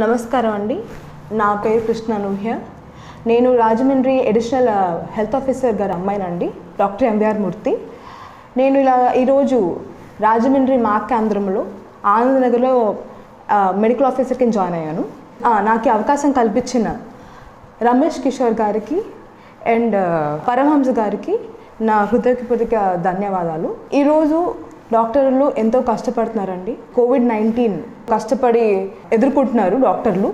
నమస్కారం అండి. నా పేరు కృష్ణ నూహ్య నేను రాజమండ్రి అడిషనల్ హెల్త్ ఆఫీసర్ గారు అమ్మాయినండి డాక్టర్ ఎంవిఆర్ మూర్తి. నేను ఇలా ఈరోజు రాజమండ్రి మా కేంద్రంలో ఆనందనగర్లో మెడికల్ ఆఫీసర్ కింద జాయిన్ అయ్యాను. నాకు అవకాశం కల్పించిన రమేష్ కిషోర్ గారికి అండ్ పరమహంస గారికి నా హృదయపూర్వక ధన్యవాదాలు. ఈరోజు డాక్టర్లు ఎంతో కష్టపడుతున్నారండి. కోవిడ్ నైన్టీన్ కష్టపడి ఎదుర్కొంటున్నారు డాక్టర్లు.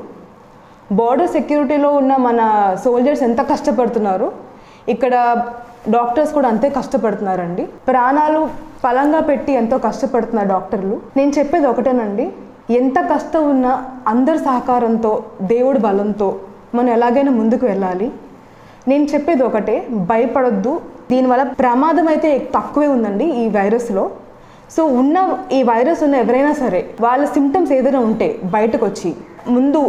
బార్డర్ సెక్యూరిటీలో ఉన్న మన సోల్జర్స్ ఎంత కష్టపడుతున్నారు. ఇక్కడ డాక్టర్స్ కూడా అంతే కష్టపడుతున్నారండి. ప్రాణాలు ఫలంగా పెట్టి ఎంతో కష్టపడుతున్నారు డాక్టర్లు. నేను చెప్పేది ఒకటేనండి. ఎంత కష్టం ఉన్నా అందరి సహకారంతో దేవుడి బలంతో మనం ఎలాగైనా ముందుకు వెళ్ళాలి. నేను చెప్పేది ఒకటే భయపడొద్దు. దీనివల్ల ప్రమాదం అయితే తక్కువే ఉందండి ఈ వైరస్లో. సో ఉన్న ఈ వైరస్ ఉన్న ఎవరైనా సరే వాళ్ళ సిమ్టమ్స్ ఏదైనా ఉంటే బయటకు వచ్చి ముందు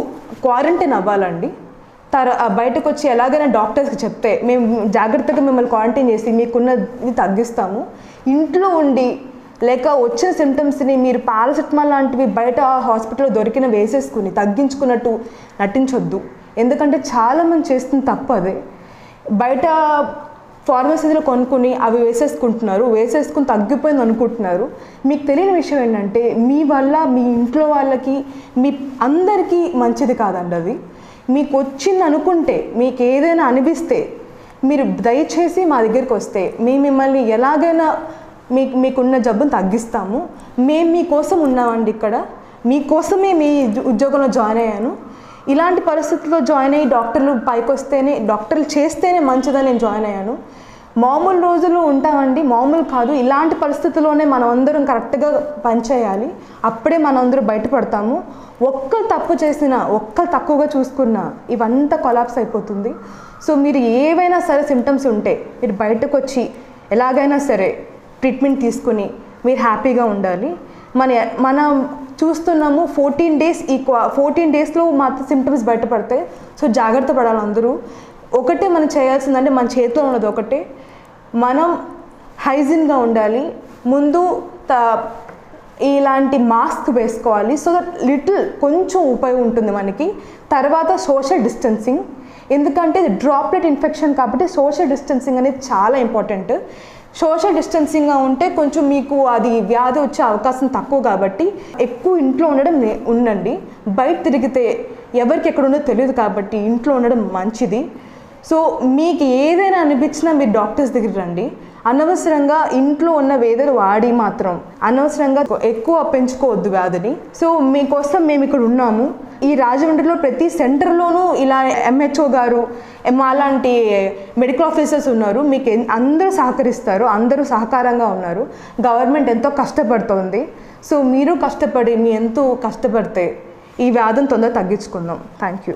క్వారంటైన్ అవ్వాలండి. తర బయటకు వచ్చి ఎలాగైనా డాక్టర్స్కి చెప్తే మేము జాగ్రత్తగా మిమ్మల్ని క్వారంటైన్ చేసి మీకున్నది తగ్గిస్తాము. ఇంట్లో ఉండి లేక వచ్చిన సిమ్టమ్స్ని మీరు పారాసెటమాల్ లాంటివి బయట హాస్పిటల్లో దొరికిన వేసేసుకుని తగ్గించుకున్నట్టు నటించొద్దు. ఎందుకంటే చాలామంది చేస్తున్న తప్పు అదే. బయట ఫార్మసీలో కొనుక్కుని అవి వేసేసుకుంటున్నారు. వేసేసుకుని తగ్గిపోయింది అనుకుంటున్నారు. మీకు తెలియని విషయం ఏంటంటే మీ వల్ల మీ ఇంట్లో వాళ్ళకి మీ అందరికీ మంచిది కాదండి అది. మీకు వచ్చింది అనుకుంటే మీకు ఏదైనా అనిపిస్తే మీరు దయచేసి మా దగ్గరికి వస్తే మేము మిమ్మల్ని ఎలాగైనా మీకు మీకున్న జబ్బును తగ్గిస్తాము. మేము మీకోసం ఉన్నామండి ఇక్కడ. మీకోసమే మీ ఉద్యోగంలో జాయిన్ అయ్యాను. ఇలాంటి పరిస్థితుల్లో జాయిన్ అయ్యి డాక్టర్లు పైకి వస్తేనే డాక్టర్లు చేస్తేనే మంచిదని నేను జాయిన్ అయ్యాను. మామూలు రోజుల్లో ఉంటామండి మామూలు కాదు. ఇలాంటి పరిస్థితుల్లోనే మనం అందరం కరెక్ట్గా పనిచేయాలి. అప్పుడే మనందరూ బయటపడతాము. ఒక్కరు తప్పు చేసినా ఒక్కరు తక్కువగా చూసుకున్నా ఇవంతా కొలాప్స్ అయిపోతుంది. సో మీరు ఏవైనా సరే సిమ్టమ్స్ ఉంటే మీరు బయటకు వచ్చి ఎలాగైనా సరే ట్రీట్మెంట్ తీసుకుని మీరు హ్యాపీగా ఉండాలి. మన మన చూస్తున్నాము ఫోర్టీన్ డేస్ ఈ ఫోర్టీన్ డేస్లో మాత్రం సిమ్టమ్స్ బయటపడతాయి. సో జాగ్రత్త పడాలి అందరూ. ఒకటే మనం చేయాల్సిందంటే మన చేతిలో ఉన్నది ఒకటే. మనం హైజిన్గా ఉండాలి. ముందు త ఇలాంటి మాస్క్ వేసుకోవాలి. సో దట్ లిటిల్ కొంచెం ఉపయోగం ఉంటుంది మనకి. తర్వాత సోషల్ డిస్టెన్సింగ్. ఎందుకంటే డ్రాప్లెట్ ఇన్ఫెక్షన్ కాబట్టి సోషల్ డిస్టెన్సింగ్ అనేది చాలా ఇంపార్టెంట్. సోషల్ డిస్టెన్సింగ్గా ఉంటే కొంచెం మీకు అది వ్యాధి వచ్చే అవకాశం తక్కువ కాబట్టి ఎక్కువ ఇంట్లో ఉండడం నే- ఉండండి. బయట తిరిగితే ఎవరికి ఎక్కడుందో తెలియదు కాబట్టి ఇంట్లో ఉండడం మంచిది. సో మీకు ఏదైనా అనిపించినా మీరు డాక్టర్స్ దగ్గర రండి. అనవసరంగా ఇంట్లో ఉన్న వేదలు వాడి మాత్రం అనవసరంగా ఎక్కువ పెంచుకోవద్దు వ్యాధిని. సో మీకోసం మేము ఇక్కడ ఉన్నాము. ఈ రాజమండ్రిలో ప్రతి సెంటర్లోనూ ఇలా ఎంహెచ్ఓ గారు ఎం- అలాంటి మెడికల్ ఆఫీసర్స్ ఉన్నారు. మీకు అందరూ సహకరిస్తారు అందరూ సహకారంగా ఉన్నారు. గవర్నమెంట్ ఎంతో కష్టపడుతోంది. సో మీరు కష్టపడి మీ ఎంతో కష్టపడితే ఈ వ్యాధిని తొందరగా తగ్గించుకుందాం. Thank you